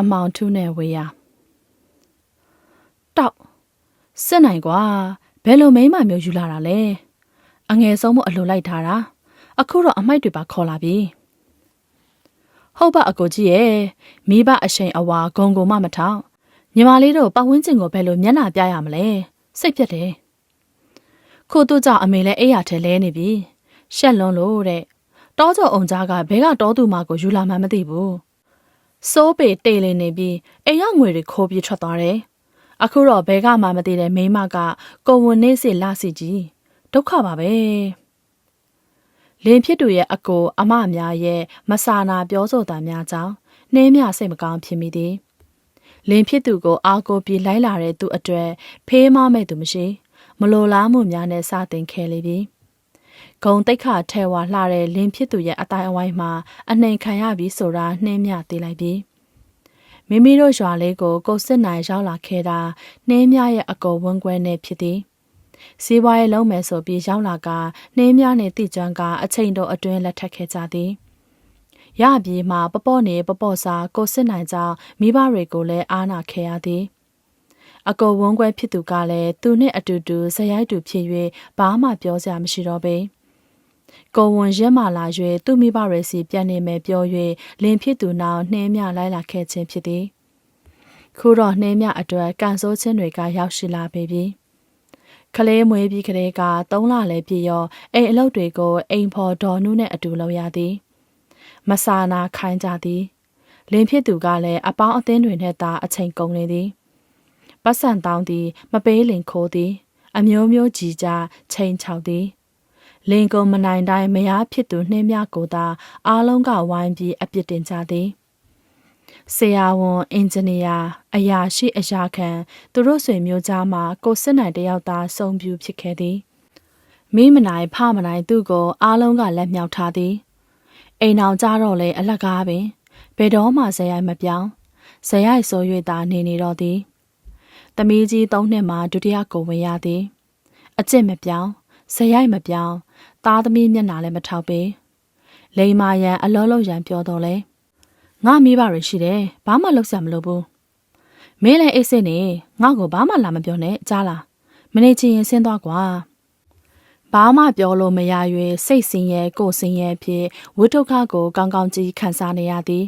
အမောင်ထုနဲ့ဝေးရတောက်စစ်နိုင်ကွာဘယ်လိုမိန်းမမျိုးယူလာတာလဲအငယ်ဆုံးမအလိုလိုက်ထားတာအခုတော့အမိုက်တွေပါခေါ်လာပြီဟုတ်ပါအကိုကြီးရဲ့မိဘအရှိန်အဝါဂုံကုံမမထောင်ညီမလေးတို့ပတ်ဝန်းကျင်ကိုဘယ်လိုမျက်နှာပြရမလဲစိတ်ပြက်တယ်ခို့တို့ကြောင့်အမေလည်းအိယာထဲလဲနေပြီရှက်လွန်းလို့တဲ့တောကျော်အောင်ကြားကဘဲကတောသူမကိုယူလာမှမသိဘူး စိုးပေတေးလင်းနေပြီးအိမ်ရငွေတွေခိုးပြီးထွက်သွားတယ်အခုတော့ဘဲကမှမသိတဲ့မိန်းမကကိုဝန်နေစီလာစီကြီးဒုက္ခပါပဲလင်းဖြစ်သူရဲ့အကိုအမများရဲ့မဆာနာပြောဆိုတာများကြောင့်နှင်းမြစိတ်မကောင်းဖြစ်မိသည်လင်းဖြစ်သူကိုအားကိုပြီးလိုက်လာတဲ့သူအတွေ့ဖေးမမဲ့သူမရှိ မလိုလားမှုများနဲ့စတင်ခဲလေပြီ ဂုံတိတ်ခထဲဝါလှတဲ့လင်းဖြစ်သူရဲ့အတိုင်းအဝိုင်းမှာအနှိမ်ခံရပြီးဆိုတာနှင်းမြသေးလိုက်ပြီမိမိတို့ရွာလေးကိုကိုစစ်နိုင်ရောက်လာခဲ့တာနှင်းမြရဲ့အကောဝန်းကွဲနဲ့ဖြစ်သည်စီးပွားရေးလုံးမယ်ဆိုပြီးရောက်လာကနှင်းများနဲ့တိကျွမ်းကအချိန်တော်အတွင်းလက်ထပ်ခဲ့ကြသည်ရပြေးမှာပပေါ့နေပပေါ့စာကိုစစ်နိုင်ကြောင်းမိဘတွေကိုလည်းအားနာခဲ့ရသည်အကောဝန်းကွဲဖြစ်သူကလည်းသူနဲ့အတူတူဇယိုက်တူဖြစ်၍ဘာမှပြောစရာမရှိတော့ပေ ကိုဝန်ရဲမှလာ၍သူမိဘရဲ့စီပြန်နေမယ်ပြော၍လင်ဖြစ်သူနောက်နှင်းမြလိုက်လာခဲ့ခြင်းဖြစ်သည်ခုတော့နှင်းမြအတွက်ကန်ဆိုးခြင်းတွေကရောက်ရှိလာပေပြီကလေးမွေးပြီးကလေးကသုံးလလည်းပြည့်ရောအိမ်အလုပ်တွေကိုအိမ်ဖော်တော်နုနဲ့အတူလုပ်ရသည်မဆာနာခိုင်းကြသည်လင်ဖြစ်သူကလည်းအပေါင်းအသင်းတွေနဲ့သာအချိန်ကုန်နေသည်ပတ်စံတောင်းသည် မပေးလင်ခိုးသည် အမျိုးမျိုးကြည်ကြချိန်ချောက်သည် လင်ကုန်မနိုင်တိုင်းမယားဖြစ်သူနှင်းမြကိုသာအားလုံးကဝိုင်းပြီးအပြစ်တင်ကြသည်ဆရာဝန်အင်ဂျင်နီယာအရာရှိအရာခံသူတို့ဆွေမျိုးကြားမှာကိုစစ်နိုင်တယောက်သာစုံပြူဖြစ်ခဲ့သည်မိမနိုင်ဖမနိုင်သူ့ကိုအားလုံးကလက်မြောက်ထားသည်အိမ်အောင်ကြတော့လေအလက်ကားပင်ဘယ်တော့မှဇယိုက်မပြောင်းဇယိုက်ဆို၍သာနေနေတော့သည်သမီးကြီးသုံးနှစ်မှဒုတိယကိုဝင်ရသည်အကျင့်မပြောင်း ဇယိုက်မပြောင်းသားသမီးမျက်နှာလည်းမထောက်ပေလိမ္မာရန်အလောလုံးရန်ပြောတော့လေငါမိဘရရှိတယ်ဘာမှလုပ်စရာမလိုဘူးမင်းလည်းအိတ်စစ်နေငါ့ကိုဘာမှလာမပြောနဲ့ကြားလားမနေချင်ရင်ဆင်းသွားကွာဘာမှပြောလို့မရ၍စိတ်ဆင်းရဲကိုယ်ဆင်းရဲဖြစ်ဝိတုခကိုကောင်းကောင်းကြီးခံစားနေရသည်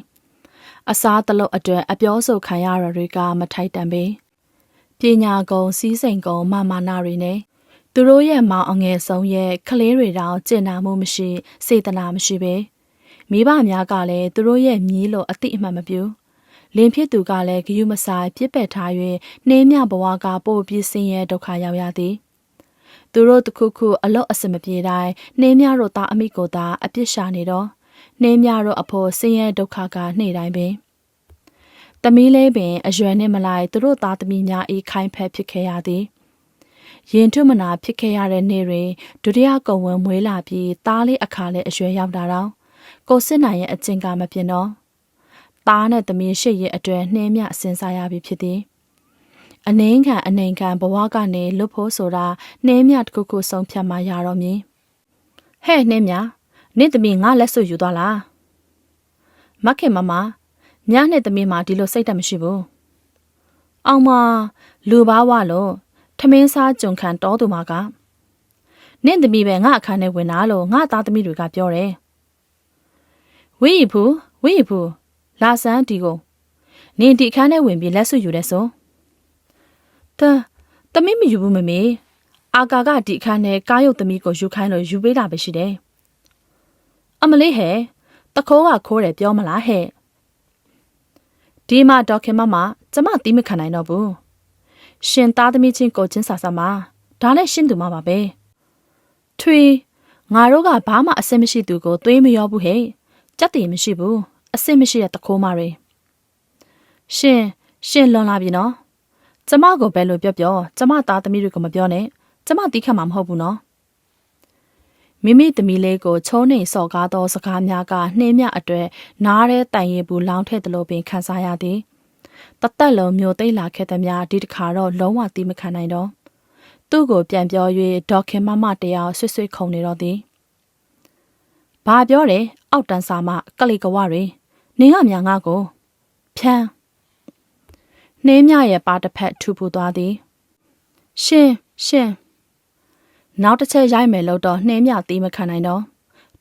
အစားတလုတ်အတွက်အပြောဆိုခံရရတွေကမထိုက်တန်ပေပညာကုံစီးစိမ်ကုံမာမာနာတွေနဲ့ သူတို့ရဲ့မောင်အငယ်ဆုံးရဲ့ကလေးတွေတောင်ကျင့်နာမှုမရှိစေတနာမရှိပဲမိဘများကလည်းသူတို့ရဲ့မြီးလို့အတိအမှန်မပြုလင်းဖြစ်သူကလည်းဂယုမဆိုင်ပြစ်ပယ်ထား၍နှင်းမြဘဝကပို့ပြီးဆင်းရဲဒုက္ခရောက်ရသည်သူတို့တခုခုအလော့အစမပြေတိုင်းနှင်းမြတို့သားအမိကိုသာအပြစ်ရှာနေတော့နှင်းမြတို့အဖို့ဆင်းရဲဒုက္ခကနှိမ့်တိုင်းပင်တမီးလေးပင်အရွယ်နှင့်မလိုက်သူတို့သားသမီးများဤခိုင်းဖက်ဖြစ်ခဲ့ရသည် ရင်ထုမနာဖြစ်ခဲ့ရတဲ့နေ့တွင်ဒုတိယကုံဝင်မွေးလာပြီးသားလေးအခါလေးအရွယ်ရောက်တာတော့ကိုစစ်နိုင်ရဲ့အကျင့်ကမပြင်းတော့သားနဲ့သမီးရှိရဲ့အတွဲနှင်းမြအစင်စားရပြီဖြစ်သည်အနှင်းခံအနေခံဘဝကနေလွတ်ဖို့ဆိုတာနှင်းမြတခုခုဆုံးဖြတ်မှရတော့မည်ဟဲ့နှင်းမြနေ့သမီးငါလက်ဆွယူသွားလားမခင်မမညနဲ့သမီးမှာဒီလိုစိတ်တက်မရှိဘူးအောင်မလူဘာဝလို့ ထမင်းစားကြုံခံတော်သူမကနင့်သမီးပဲငါအခန်းထဲဝင်လာလို့ငါသားသမီးတွေကပြောတယ်ဝိဖူဝိဖူလာဆန်းဒီကိုနင်ဒီအခန်းထဲဝင်ပြီးလက်ဆွယူတဲ့ဆိုတသမီးမယူဘူးမမေအာကာကဒီအခန်းထဲကားရုပ်သမီးကိုယူခိုင်းလို့ယူပေးတာပဲရှိတယ်အမလေးဟဲ့တခိုးကခိုးတယ်ပြောမလားဟဲ့ဒီမှာဒေါခင်မမကျမတီးမခံနိုင်တော့ဘူး ရှင်သားသမီးချင်းကိုချင်းဆာဆာမှာဒါလည်းရှင်းသူမှာပါပဲထွေငါတို့ကဘာမှအဆင်မရှိသူကိုသွေးမရောဘူးဟဲ့ကြက်တည်မရှိဘူးအဆင်မရှိတဲ့တခိုးမတွေရှင်ရှင်လွန်လာပြီနော်ကျမကိုဘယ်လိုပြောပြောကျမသားသမီးတွေကိုမပြောနဲ့ကျမတီးခတ်မှာမဟုတ်ဘူးနော်မိမိသမီးလေးကိုချုံးနေစော်ကားသောစကားများကနှင်းမြအတွေ့နားတဲ့တိုင်ရည်ဘူးလောင်းထည့်သလိုပင်ခံစားရသည် တသက်လုံးမျိုးသိမ့်လာခဲ့သည်များဒီတခါတော့လုံးဝတီးမခံနိုင်တော့သူ့ကိုပြန်ပြော၍ဒေါက်ခင်မမတယောက်ဆွဆွခုန်နေတော့သည်။ဘာပြောတယ်အောက်တန်းစာမကလေးကဝတွေနင်းကများငါကိုဖြန်းနှင်းမြရဲ့ပါတစ်ဖက်ထူပူသွားသည်ရှင်ရှင်နောက်တစ်ချက်ရိုက်မယ်လို့တော့နှင်းမြသီးမခံနိုင်တော့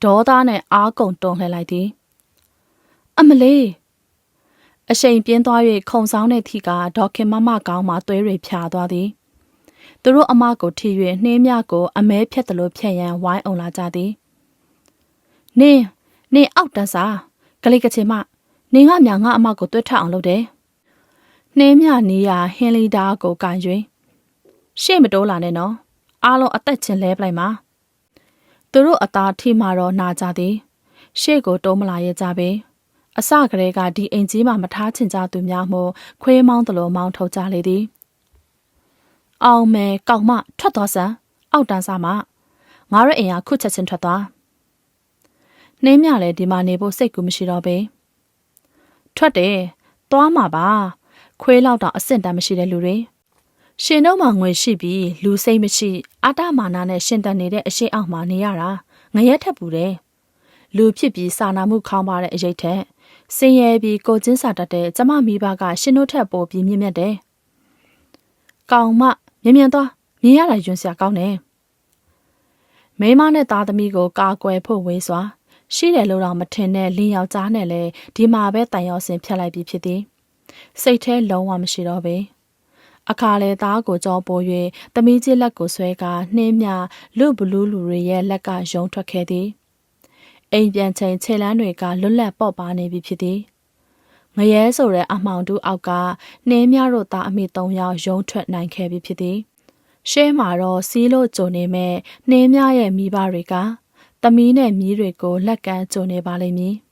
ဒေါသနဲ့အားကုန်တုံလှည့်လိုက်သည် အမလေး အရှိန်ပြင်းသွား၍ခုံဆောင်တဲ့ထီကဒေါခင်မမကောင်းမှသွေးတွေဖြာသွားသည်သူတို့အမကိုထိ၍နှင်းမြကိုအမဲဖြတ်တယ်လို့ဖြတ်ရန်ဝိုင်းအောင်လာကြသည်နင်းနင်းအောက်တန်းစားကလေးကချင်မနင်းကမြငါအမကိုတွတ်ထအောင်လုပ်တယ်နှင်းမြနီးရဟင်းလီဒါကိုကန်၍ရှေ့မတိုးလာနဲ့နော်အားလုံးအသက်ချင်းလဲပလိုက်ပါသူတို့အသားထိမှတော့နာကြသည်ရှေ့ကိုတုံးမလာရဲ့ကြပေ အစကလေးကဒီအိမ်ကြီးမှာမထားချင်ကြသူများမို့ခွေးမောင်းတလို့မောင်းထုတ်ကြလေသည်အောင်မဲကောက်မထွက်သွားစမ်းအောက်တန်းစားမငါရဲ့အိမ်ကခုချက်ချင်းထွက်သွားနှင်းမြလည်းဒီမှာနေဖို့စိတ်ကူမရှိတော့ပေထွက်တယ်သွားမှာပါခွေးလောက်တော့အဆင့်တန်းမရှိတဲ့လူတွေရှင်တို့မှငွေရှိပြီးလူစိတ်မရှိအာတမာနာနဲ့ရှင်တန်နေတဲ့အရှိအောက်မှာနေရတာငရက်ထက်ပူတယ်လူဖြစ်ပြီးစာနာမှုခေါင်းပါတဲ့အရေးထက် စင်ရဲပြီးကိုချင်းစာတတ်တဲ့ကျမမိဘကရှင်တို့ထက်ပိုပြီးမြင့်မြတ်တယ်။ကောင်မမြင်မြန်သွားမြင်ရတာယွန်းစရာကောင်းတယ်။မိမနဲ့သားသမီးကိုကာကွယ်ဖို့ဝေးစွာရှိတယ်လို့တော့မထင်တဲ့လင်းယောက်ျားနဲ့လည်းဒီမှာပဲတန်ရောက်စင်ဖြတ်လိုက်ပြီးဖြစ်သည်။စိတ်แท้လုံးဝမရှိတော့ပေ။အခါလေသားကိုကြောပိုး၍သမီးကြီးလက်ကိုဆွဲကာနှင်းမြလူဘလူးလူတွေရဲ့လက်ကယုံထွက်ခဲ့သည်။ အိမ်ပြန်ချိန်ခြေလန်းတွေကလွတ်လပ်ပေါ့ပါနေပြီဖြစ်သည်ငရဲဆိုတဲ့အမှောင်တူအောက်ကနှင်းမြတို့သားအမိ၃ယောက်ရုံးထွက်နိုင်ခဲ့ပြီဖြစ်သည်ရှဲမှာတော့စီးလို့ကြုံနေမဲ့နှင်းမြရဲ့မိဘတွေကသမီးနဲ့မြီးတွေကိုလက်ကမ်းကြုံနေပါလိမ့်မည်။